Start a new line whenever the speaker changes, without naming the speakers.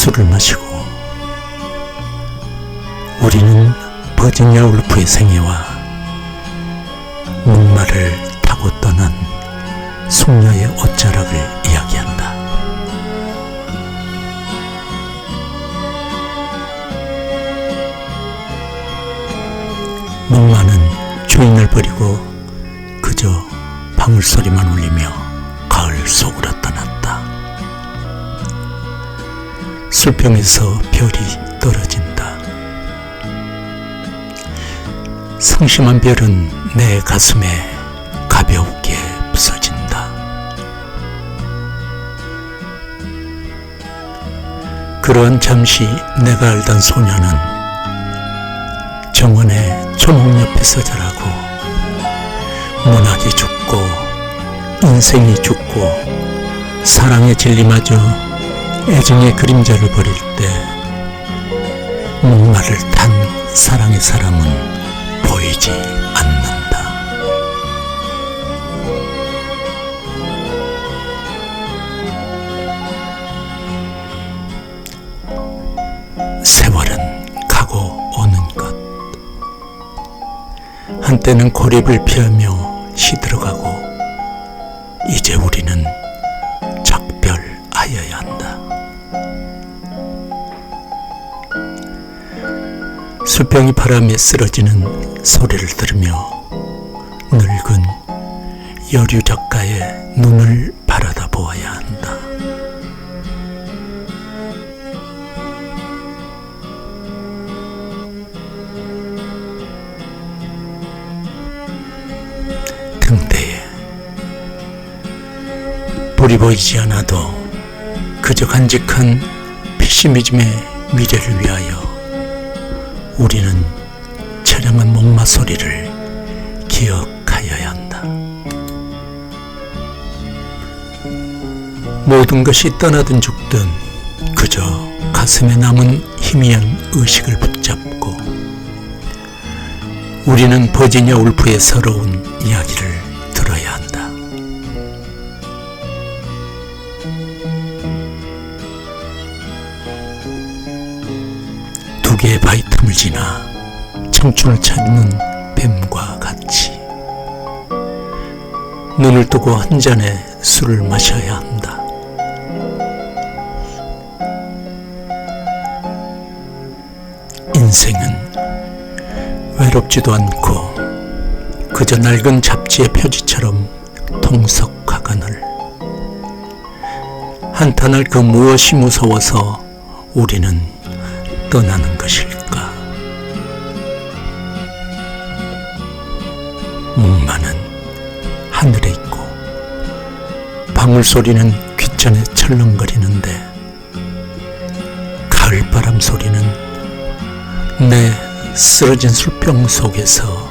술을 마시고 우리는 버지니아 울프의 생애와 목마를 타고 떠난 숙녀의 옷자락을 이야기한다. 목마는 주인을 버리고 그저 방울소리만 울리며 가을 속으로 술병에서 별이 떨어진다. 상심한 별은 내 가슴에 가볍게 부서진다. 그러한 잠시 내가 알던 소녀는 정원의 초목 옆에서 자라고 문학이 죽고 인생이 죽고 사랑의 진리마저 애정의 그림자를 버릴 때 목마를 탄 사랑의 사람은 보이지 않는다. 세월은 가고 오는 것. 한때는 고립을 피하며 시들어가고 이제 우리는 수평이 바람에 쓰러지는 소리를 들으며 늙은 여류 작가의 눈을 바라다 보아야 한다. 등대에 불이 보이지 않아도 그저 간직한 피시미즘의 미래를 위하여 우리는 처량한 목마 소리를 기억하여야 한다. 모든 것이 떠나든 죽든 그저 가슴에 남은 희미한 의식을 붙잡고 우리는 버지니아 울프의 서러운 이야기를 바위 틈을 지나 청춘을 찾는 뱀과 같이 눈을 뜨고 한 잔의 술을 마셔야 한다. 인생은 외롭지도 않고 그저 낡은 잡지의 표지처럼 통석하거늘 한탄할 그 무엇이 무서워서 우리는 떠나는 것일까? 목마는 하늘에 있고 방울 소리는 귓전에 철렁거리는데 가을바람 소리는 내 쓰러진 술병 속에서